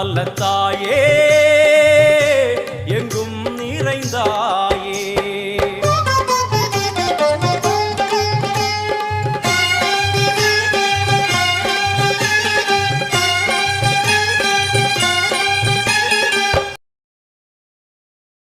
வல்ல தாயே எங்கும் நிறைந்தார்